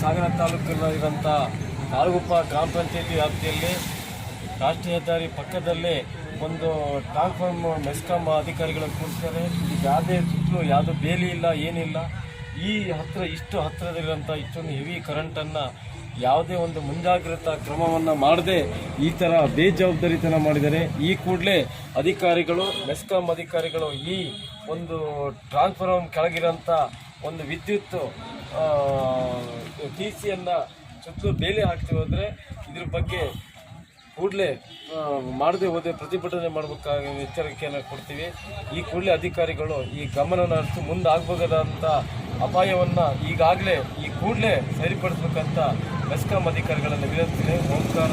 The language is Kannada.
ಸಾಗರ ತಾಲೂಕಿನಲ್ಲಿರುವಂಥ ತಾಳಗುಪ್ಪ ಗ್ರಾಮ ಪಂಚಾಯತಿ ವ್ಯಾಪ್ತಿಯಲ್ಲಿ ರಾಷ್ಟ್ರೀಯ ಹೆದ್ದಾರಿ ಪಕ್ಕದಲ್ಲೇ ಒಂದು ಟ್ರಾನ್ಸ್ಫಾರ್ಮ್ ಮೆಸ್ಕಾಂ ಅಧಿಕಾರಿಗಳನ್ನು ಕೂರಿಸ್ತಾರೆ ಯಾವುದೇ ಸುತ್ತಲೂ ಯಾವುದೂ ಬೇಲಿ ಇಲ್ಲ, ಏನಿಲ್ಲ. ಈ ಹತ್ತಿರ ಇಷ್ಟು ಹತ್ತಿರದಲ್ಲಿರುವಂಥ ಇಷ್ಟೊಂದು ಹೆವಿ ಕರೆಂಟನ್ನು ಯಾವುದೇ ಒಂದು ಮುಂಜಾಗ್ರತಾ ಕ್ರಮವನ್ನು ಮಾಡದೆ ಈ ಥರ ಬೇಜವಾಬ್ದಾರಿತನ ಮಾಡಿದರೆ ಈ ಕೂಡಲೇ ಅಧಿಕಾರಿಗಳು, ಮೆಸ್ಕಾಂ ಅಧಿಕಾರಿಗಳು ಈ ಒಂದು ಟ್ರಾನ್ಸ್ಫಾರ್ಮ್ ಕೆಳಗಿರೋಂಥ ಒಂದು ವಿದ್ಯುತ್ ಟಿ ಸಿಯನ್ನು ಸುತ್ತಲೂ ಬೇಲಿ ಹಾಕ್ತೀವಿ ಅಂದರೆ ಇದ್ರ ಬಗ್ಗೆ ಕೂಡಲೇ ಮಾಡದೆ ಹೋದೆ ಪ್ರತಿಭಟನೆ ಮಾಡಬೇಕಾಗಿ ಎಚ್ಚರಿಕೆಯನ್ನು ಕೊಡ್ತೀವಿ ಈ ಕೂಡಲೇ ಅಧಿಕಾರಿಗಳು ಈ ಗಮನನ ಹರಿಸಿ ಮುಂದೆ ಆಗಬಹುದಾದಂಥ ಅಪಾಯವನ್ನು ಈಗಾಗಲೇ ಈ ಕೂಡಲೇ ಸರಿಪಡಿಸ್ಬೇಕಂತ ಮೆಸ್ಕಾಂ ಅಧಿಕಾರಿಗಳನ್ನು ವಿನಂತಿಸಿದೆ ಓಂಕಾರ